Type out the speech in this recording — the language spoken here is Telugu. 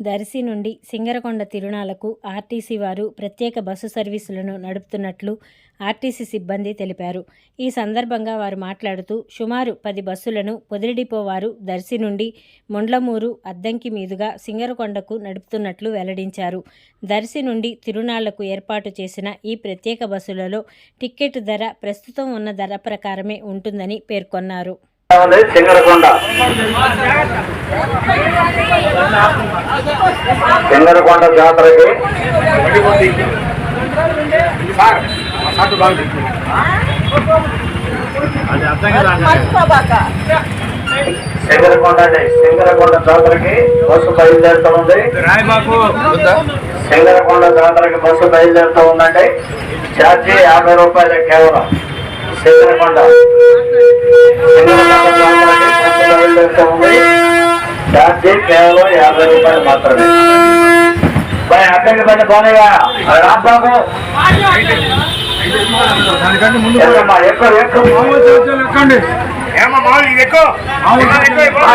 దర్శి నుండి సింగరకొండ తిరునాలకు ఆర్టీసీ వారు ప్రత్యేక బస్సు సర్వీసులను నడుపుతున్నట్లు ఆర్టీసీ సిబ్బంది తెలిపారు. ఈ సందర్భంగా వారు మాట్లాడుతూ సుమారు పది బస్సులను పొదిలిడిపో వారు దర్శి నుండి మొండ్లమూరు అద్దంకి మీదుగా సింగరకొండకు నడుపుతున్నట్లు వెల్లడించారు. దర్శి నుండి తిరునాళ్ళకు ఏర్పాటు చేసిన ఈ ప్రత్యేక బస్సులలో టిక్కెట్ ధర ప్రస్తుతం ఉన్న ధర ప్రకారమే ఉంటుందని పేర్కొన్నారు. సింగరకొండ. సింగరకొండ జాతరకి సింగరకొండ జాతరకి బస్సు బయలుదేరుతూ ఉంది. సింగరకొండ జాతరకి బస్సు బయలుదేరుతూ ఉందండి ఛార్జీ యాభై రూపాయలు కేవలం. సింగరకొండ సింగరకొండ జాతరకి బస్సు బయలుదేరుతూ ఉంది. ఛార్జీ కేవలం యాభై రూపాయలు మాత్రమే. అక్కడికి పని పోనయ్యా రాబాబు ఎక్కమ్మా ఎక్కువ ఎక్కువ ఏమో మామూలు ఇది ఎక్కువ? ఎక్కువ.